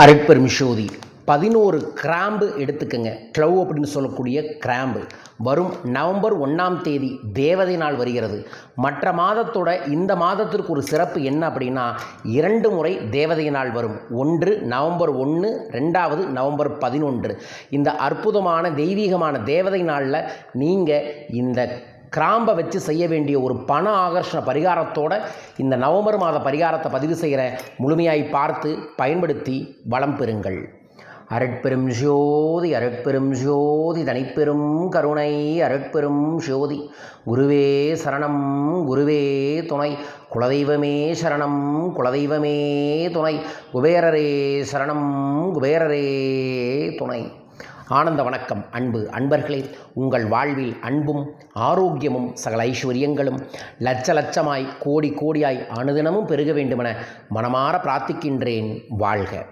அருட்பெருமிஷோதி பதினோரு கிராம்பு எடுத்துக்கங்க. க்ளவ் அப்படின்னு சொல்லக்கூடிய கிராம்பு. வரும் நவம்பர் ஒன்றாம் தேதி தேவதை நாள் வருகிறது. மற்ற மாதத்தோட இந்த மாதத்திற்கு ஒரு சிறப்பு என்ன அப்படின்னா இரண்டு முறை தேவதை நாள் வரும். ஒன்று நவம்பர் ஒன்று ரெண்டாவது நவம்பர் பதினொன்று. இந்த அற்புதமான தெய்வீகமான தேவதை நாளில் நீங்கள் இந்த கிராம்பை வச்சு செய்ய வேண்டிய ஒரு பண ஆகர்ஷண பரிகாரத்தோட இந்த நவம்பர் மாத பரிகாரத்தை பதிவு செய்கிற முழுமையாய் பார்த்து பயன்படுத்தி வளம் பெறுங்கள். அருட்பெரும் ஜோதி அருட்பெரும் ஜோதி தனிப்பெரும் கருணை அருட்பெரும் ஜோதி. குருவே சரணம் குருவே துணை. குலதெய்வமே சரணம் குலதெய்வமே துணை. குபேரரே சரணம் குபேரரே துணை. ஆனந்த வணக்கம் அன்பு அன்பர்களே. உங்கள் வாழ்வில் அன்பும் ஆரோக்கியமும் சகல ஐஸ்வர்யங்களும் லட்ச லட்சமாய் கோடி கோடியாய் அனுதினமும் பெருக வேண்டுமென மனமாற பிரார்த்திக்கின்றேன். வாழ்க.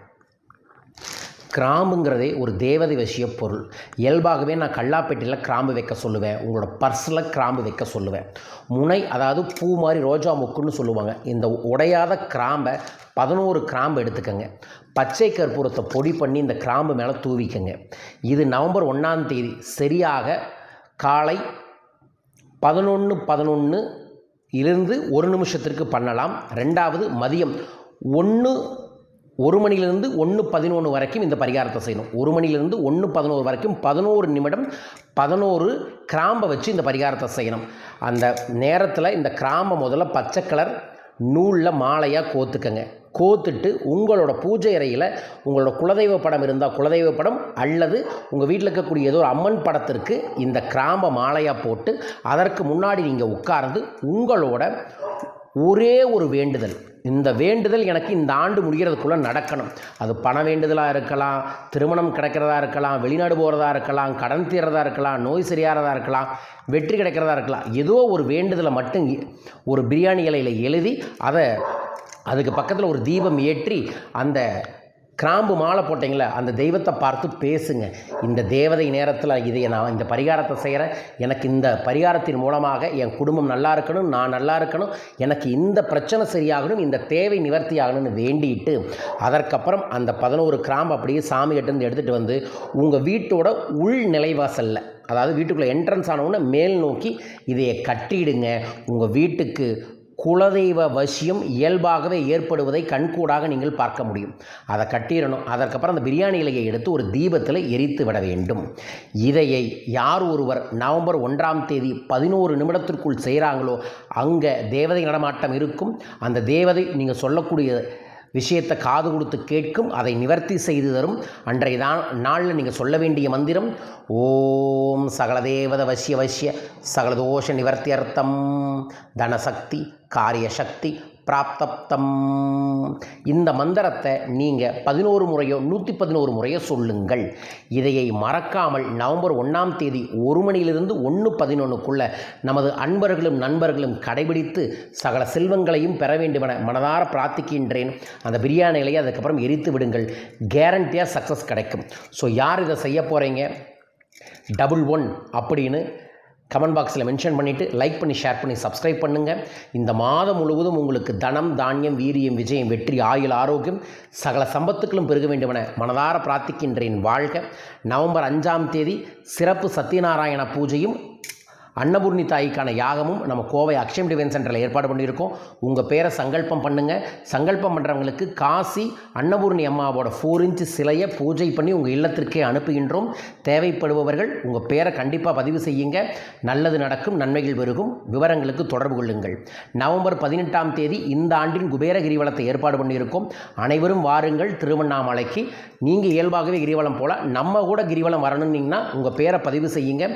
கிராம்புங்கிறதே ஒரு தேவதை வசிய பொருள். இயல்பாகவே நான் கல்லாப்பேட்டையில் கிராம்பு வைக்க சொல்லுவேன். உங்களோட பர்ஸில் கிராம்பு வைக்க சொல்லுவேன். முனை அதாவது பூ மாதிரி ரோஜா முக்குன்னு சொல்லுவாங்க. இந்த உடையாத கிராம்பை பதினோரு கிராம்பு எடுத்துக்கங்க. பச்சை கற்பூரத்தை பொடி பண்ணி இந்த கிராம்பு மேலே தூவிக்கங்க. இது நவம்பர் ஒன்றாம் தேதி சரியாக காலை பதினொன்று பதினொன்று இருந்து ஒரு நிமிஷத்திற்கு பண்ணலாம். ரெண்டாவது மதியம் ஒன்று ஒரு மணிலிருந்து ஒன்று பதினொன்று வரைக்கும் இந்த பரிகாரத்தை செய்யணும். ஒரு மணிலிருந்து ஒன்று பதினோரு வரைக்கும் பதினோரு நிமிடம் பதினோரு கிராம்பை வச்சு இந்த பரிகாரத்தை செய்யணும். அந்த நேரத்தில் இந்த கிராம்பை முதல்ல பச்சை கலர் நூலில் மாலையாக கோத்துக்கங்க. கோத்துட்டு உங்களோட பூஜை அறையில் உங்களோட குலதெய்வ படம் இருந்தால் குலதெய்வ படம் அல்லது உங்கள் வீட்டில் இருக்கக்கூடிய ஏதோ ஒரு அம்மன் படத்திற்கு இந்த கிராம்பை மாலையாக போட்டு அதற்கு முன்னாடி நீங்கள் உட்கார்ந்து உங்களோட ஒரே ஒரு வேண்டுதல் இந்த வேண்டுதல் எனக்கு இந்த ஆண்டு முடிகிறதுக்குள்ளே நடக்கணும். அது பண வேண்டுதலாக இருக்கலாம் திருமணம் கிடைக்கிறதா இருக்கலாம் வெளிநாடு போகிறதா இருக்கலாம் கடன் தீர்றதா இருக்கலாம் நோய் சரியாகிறதா இருக்கலாம் வெற்றி கிடைக்கிறதா இருக்கலாம். ஏதோ ஒரு வேண்டுதலை மட்டும் ஒரு பிரியாணி இலையில் எழுதி அதை அதுக்கு பக்கத்தில் ஒரு தீபம் ஏற்றி அந்த கிராம்பு மாலை போட்டிங்களே அந்த தெய்வத்தை பார்த்து பேசுங்க. இந்த தேவதை நேரத்தில் இதை நான் இந்த பரிகாரத்தை செய்கிறேன் எனக்கு இந்த பரிகாரத்தின் மூலமாக என் குடும்பம் நல்லா இருக்கணும் நான் நல்லா இருக்கணும் எனக்கு இந்த பிரச்சனை சரியாகணும் இந்த தேவை நிவர்த்தி ஆகணும்னு வேண்டிட்டு அதற்கப்புறம் அந்த பதினோரு கிராம்பு அப்படியே சாமி கிட்டேருந்து எடுத்துகிட்டு வந்து உங்கள் வீட்டோட உள் நிலைவாசலில் அதாவது வீட்டுக்குள்ளே என்ட்ரன்ஸ் ஆனவுடனே மேல் நோக்கி இதையை கட்டிடுங்க. உங்கள் வீட்டுக்கு குலதெய்வ வசியம் இயல்பாகவே ஏற்படுவதை கண்கூடாக நீங்கள் பார்க்க முடியும். அதை கட்டிடணும். அதற்கப்புறம் அந்த பிரியாணி இலையை எடுத்து ஒரு தீபத்தில் எரித்து விட வேண்டும். இதையை யார் ஒருவர் நவம்பர் ஒன்றாம் தேதி பதினோரு நிமிடத்திற்குள் செய்கிறாங்களோ அங்கே தேவதை நடமாட்டம் இருக்கும். அந்த தேவதை நீங்கள் சொல்லக்கூடிய விஷயத்தை காது கொடுத்து கேட்கும் அதை நிவர்த்தி செய்து தரும். அன்றைய தான் நாளில் நீங்கள் சொல்ல வேண்டிய மந்திரம் ஓம் சகலதேவத வசிய வசிய சகலதோஷ நிவர்த்தியர்த்தம் தனசக்தி காரியசக்தி பிராப்தப்தம். இந்த மந்திரத்தை நீங்கள் பதினோரு முறையோ நூற்றி பதினோரு முறையோ சொல்லுங்கள். இதையை மறக்காமல் நவம்பர் ஒன்றாம் தேதி ஒரு மணியிலிருந்து ஒன்று பதினொன்றுக்குள்ளே நமது அன்பர்களும் நண்பர்களும் கடைபிடித்து சகல செல்வங்களையும் பெற வேண்டுமென மனதார பிரார்த்திக்கின்றேன். அந்த பிரியாணி அதுக்கப்புறம் எரித்து விடுங்கள். கேரண்டியாக சக்ஸஸ் கிடைக்கும். ஸோ யார் இதை செய்ய போகிறீங்க டபுள் ஒன் அப்படின்னு கமெண்ட் பாக்ஸில் மென்ஷன் பண்ணிவிட்டு லைக் பண்ணி ஷேர் பண்ணி சப்ஸ்கிரைப் பண்ணுங்கள் இந்த மாதம் முழுவதும் உங்களுக்கு தனம் தானியம் வீரியம் விஜயம் வெற்றி ஆயுள் ஆரோக்கியம் சகல சம்பத்துக்களும் பெருக வேண்டுமென மனதார பிரார்த்திக்கின்றேன் வாழ்க. நவம்பர் அஞ்சாம் தேதி சிறப்பு சத்யநாராயண பூஜையும் அன்னபூர்ணி தாய்க்கான யாகமும் நம்ம கோவை அக்ஷயம் டிவைன் சென்டரில் ஏற்பாடு பண்ணியிருக்கோம். உங்கள் பேரை சங்கல்பம் பண்ணுங்கள் சங்கல்பம் பண்ணுறவங்களுக்கு காசி அன்னபூர்ணி அம்மாவோட ஃபோர் இன்ச் சிலையை பூஜை பண்ணி உங்கள் இல்லத்திற்கே அனுப்புகின்றோம். தேவைப்படுபவர்கள் உங்கள் பேரை கண்டிப்பாக பதிவு செய்யுங்க. நல்லது நடக்கும் நன்மைகள் பெருகும். விவரங்களுக்கு தொடர்பு கொள்ளுங்கள். நவம்பர் பதினெட்டாம் தேதி இந்த ஆண்டின் குபேர கிரிவலத்தை ஏற்பாடு பண்ணியிருக்கோம். அனைவரும் வாருங்கள் திருவண்ணாமலைக்கு. நீங்கள் இயல்பாகவே கிரிவலம் போல் நம்ம கூட கிரிவலம் வரணுன்னீங்கன்னா உங்கள் பேரை பதிவு செய்யுங்க.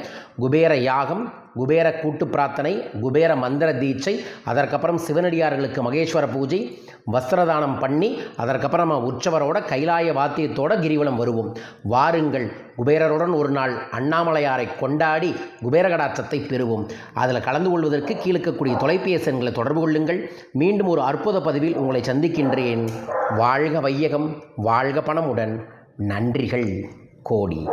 குபேர யாகம் குபேர கூட்டு பிரார்த்தனை குபேர மந்திர தீட்சை அதற்கப்புறம் சிவனடியார்களுக்கு மகேஸ்வர பூஜை வஸ்திரதானம் பண்ணி அதற்கப்புறம் நம்ம உற்சவரோட கைலாய வாத்தியத்தோட கிரிவலம் வருவோம். வாருங்கள் குபேரருடன் ஒரு நாள் அண்ணாமலையாரை கொண்டாடி குபேரகடாட்சத்தை பெறுவோம். அதில் கலந்து கொள்வதற்கு கீழ்க்கக்கூடிய தொலைபேசி எண்களை தொடர்பு கொள்ளுங்கள். மீண்டும் ஒரு அற்புத பதிவில் உங்களை சந்திக்கின்றேன். வாழ்க வையகம் வாழ்க பணமுடன். நன்றிகள் கோடி.